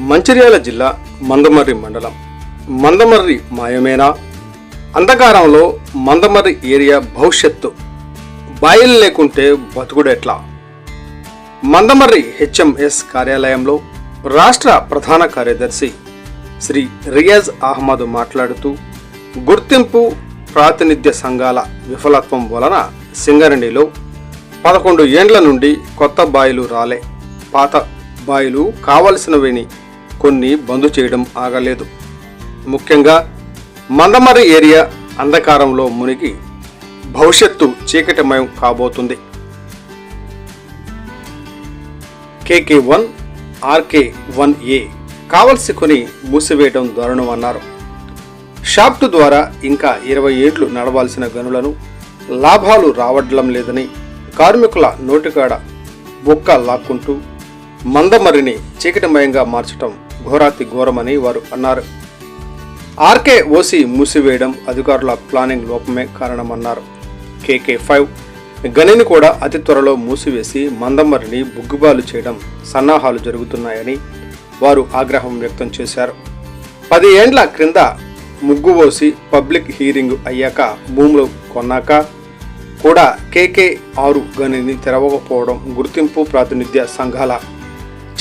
మంచిర్యాల జిల్లా మందమర్రి మండలం. మందమర్రి మాయమేనా? అంధకారంలో మందమర్రి ఏరియా భవిష్యత్తు. బాయిల్ లేకుంటే బతుకుడెట్లా? మందమర్రి హెచ్ఎంఎస్ కార్యాలయంలో రాష్ట్ర ప్రధాన కార్యదర్శి శ్రీ రియాజ్ అహ్మద్ మాట్లాడుతూ గుర్తింపు ప్రాతినిధ్య సంఘాల విఫలత్వం వలన సింగరణిలో పదకొండు ఏండ్ల నుండి కొత్త బాయిలు రాలే. పాత బాయిలు కావలసినవిని కొన్ని బంద్ చేయడం ఆగలేదు. ముఖ్యంగా మందమర ఏరియా అంధకారంలో మునిగి భవిష్యత్తు చీకటిమయం కాబోతుంది. KK one RK one A కావలసి కొని మూసివేయడం దారుణం అన్నారు. షాఫ్ట్ ద్వారా ఇంకా ఇరవై ఏళ్ళు నడవాల్సిన గనులను లాభాలు రావడం లేదని కార్మికుల నోటికాడ బొక్క లాక్కుంటూ మందమరిని చీకటిమయంగా మార్చటం ఘోరాతి ఘోరమని వారు అన్నారు. ఆర్కే ఓసి మూసివేయడం అధికారుల ప్లానింగ్ లోపమే కారణమన్నారు. కేకే ఫైవ్ గనిని కూడా అతి త్వరలో మూసివేసి మందమరిని బుగ్గుబాలు చేయడం సన్నాహాలు జరుగుతున్నాయని వారు ఆగ్రహం వ్యక్తం చేశారు. పది ఏండ్ల క్రింద ముగ్గు పోసి పబ్లిక్ హీరింగ్ అయ్యాక భూములు కొన్నాక కూడా కేకే ఆరు గనిని తెరవకపోవడం గుర్తింపు ప్రాతినిధ్య సంఘాల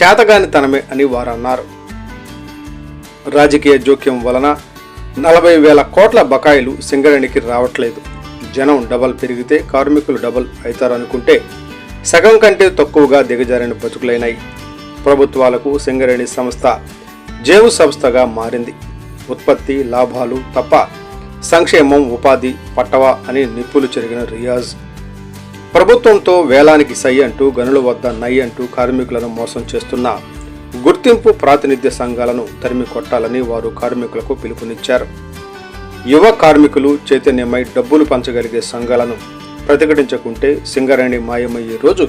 చేతగానితనమే అని వారు అన్నారు రాజకీయ జోక్యం వలన నలభై వేల కోట్ల బకాయిలు సింగరేణికి రావట్లేదు. జనం డబల్ పెరిగితే కార్మికులు డబల్ అవుతారనుకుంటే సగం కంటే తక్కువగా దిగజారిన బతుకులైనాయి. ప్రభుత్వాలకు సింగరేణి సంస్థ జేవు సంస్థగా మారింది. ఉత్పత్తి లాభాలు తప్ప సంక్షేమం ఉపాధి పట్టవా అని నిప్పులు చెరిగిన రియాజ్. ప్రభుత్వంతో వేలానికి సై అంటూ గనుల వద్ద నై అంటూ కార్మికులను మోసం చేస్తున్న గుర్తింపు ప్రాతినిధ్య సంఘాలను తరిమి కొట్టాలని వారు కార్మికులకు పిలుపునిచ్చారు. యువ కార్మికులు చైతన్యమై డబ్బులు పంచగలిగే సంఘాలను ప్రతిఘటించకుంటే సింగరేణి మాయమయ్యే రోజు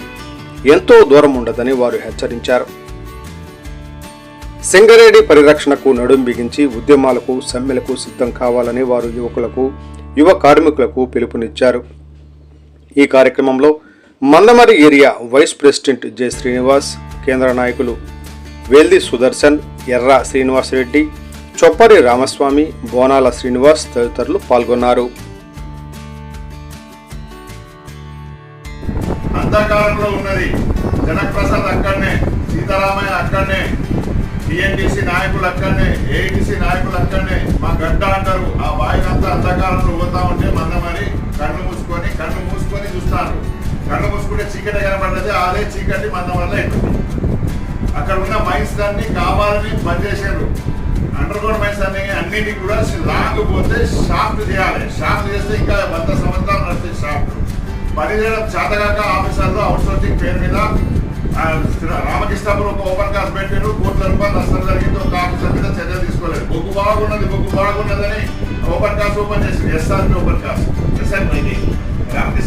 ఎంతో దూరం ఉండదని వారు హెచ్చరించారు. సింగరేణి పరిరక్షణకు నడుం బిగించి ఉద్యమాలకు సమ్మెలకు సిద్ధం కావాలని వారు యువకులకు యువ కార్మికులకు పిలుపునిచ్చారు. ఈ కార్యక్రమంలో Mandamarri area vice president J Srinivas కేంద్ర నాయకులు వెల్ది సుదర్శన్ ఎర్ర శ్రీనివాసరెడ్డి చొప్పరి రామస్వామి బోనాల శ్రీనివాస్ తదితరులు పాల్గొన్నారు. అంధకారంలో ఉన్నది జనప్రసాద్ అక్కడనే సీతారామయ్య అక్కడనే టిఎన్టీసీ నాయకులు అక్కడనే ఏఐటీసీ నాయకులు అక్కడనే మా గడ్డ అంటారు ఆ వాయునంతా అంధకారంలో మైన్స్ అన్ని కావాలని బంద్ చేశారు. అండర్ గ్రౌండ్ మైన్స్ అన్ని అన్నిటి కూడా లాంగ్ పోతే షాఫ్ట్ చేయాలి. షాఫ్ట్ చేస్తే ఇంకా వంద సంవత్సరాలు నడుస్తుంది షాఫ్ట్. పని చేయడం చేతగాక ఆఫీసర్లు అవుట్సోర్సింగ్ పేరు మీద ఆ, రామకృష్ణాపురం ఒక ఓపెన్ క్లాస్ పెట్టారు. కోట్ల రూపాయలు నష్టం జరిగింది. ఒక ఆఫీసర్ మీద చర్య తీసుకోలేదు. బొగ్గు బాగున్నది బొగ్గు బాగున్నదని ఓపెన్ క్లాస్ ఓపెన్ చేసింది. ఎస్ఆర్పి ఓపెన్ క్లాస్ ఎస్ఆర్పి ఇది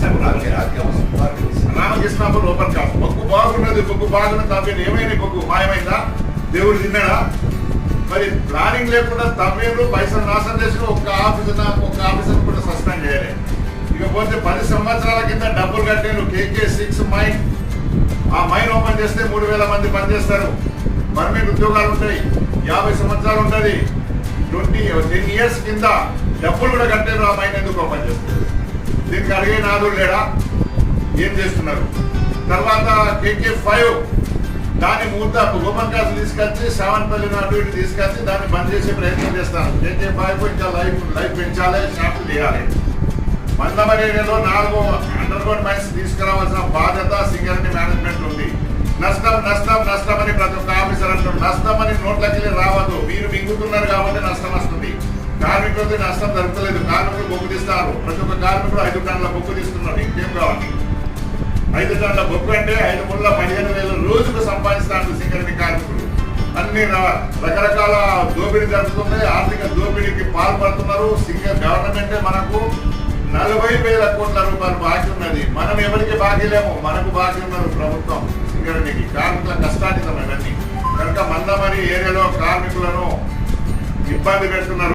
రామకృష్ణాపురం ఓపెన్ క్లాస్ బొగ్గు బాగున్నది బొగ్గు బాగున్నది తప్పేది ఏమైంది బొగ్గు మాయమైందా దేవుడు తిన్నాడా మరి ప్లానింగ్ లేకుండా తమిళలు పైసలు నాశనం చేసిన ఒక్క ఆఫీసర్ ఒక్క ఆఫీసర్ కూడా సస్పెండ్ చేయలే ఇకపోతే పది సంవత్సరాల కింద డబ్బులు కట్టాను కేకే సిక్స్ మైన్ ఆ మైన్ ఓపెన్ చేస్తే మూడు వేల మంది పనిచేస్తారు పర్మనెంట్ ఉద్యోగాలు ఉంటాయి యాభై సంవత్సరాలు ఉంటుంది ట్వంటీ టెన్ ఇయర్స్ కింద డబ్బులు కూడా కట్టారు ఆ మైన్ ఎందుకు ఓపెన్ చేస్తారు దీనికి అడిగే నాదుడు లేడా? ఏం చేస్తున్నారు? తర్వాత కేకే ఫైవ్ దాన్ని మూత ఓపెన్ క్లాస్ తీసుకొచ్చి సెవెన్పల్లి అటు ఇటు తీసుకొచ్చి దాన్ని బంద్ చేసే ప్రయత్నం చేస్తాను కేకే ఫైవ్ ఇంకా లైఫ్ లైఫ్ పెంచాలి షాప్ చేయాలి మందమరి ఏరియాలో నాలుగు అండర్ గ్రౌండ్ మైన్స్ తీసుకురావాల్సిన బాధ్యత సింగరెడ్డి మేనేజ్మెంట్ ఉంది. నష్టం నష్టం నష్టం అని ప్రతి ఒక్క ఆఫీసర్ అంటారు. నష్టం అని నోట్లకి రావద్దు. మీరు మింగుతున్నారు కాబట్టి నష్టం వస్తుంది. కార్మికులకి నష్టం జరుగుతలేదు. కార్మికులు బొగ్గు తీస్తారు. కార్మికుడు ఐదు టన్నుల బొక్కు తీసుకున్నాడు ఇంకేం కావాలి? ఐదు టన్నుల బొక్కు అంటే ఐదు ముళ్ళ పదిహేను వేల రోజులు సంపాదిస్తాను సింగరెడ్డి కార్మికులు. అన్ని రకరకాల దోపిడీ జరుగుతుంది ఆర్థిక దోపిడీకి పాల్పడుతున్నారు. సింగర్ గవర్నమెంటే మనకు నలభై వేల కోట్ల రూపాయలు బాకీ ఉన్నది. మనం ఎవరికి బాకీ లేము? మనకు బాకీ ఉన్నారు ప్రభుత్వం. సింగరణికి కార్మికుల కష్టానితం ఇవన్నీ. కనుక మందమరి ఏరియాలో కార్మికులను ఇబ్బంది పెడుతున్నారు.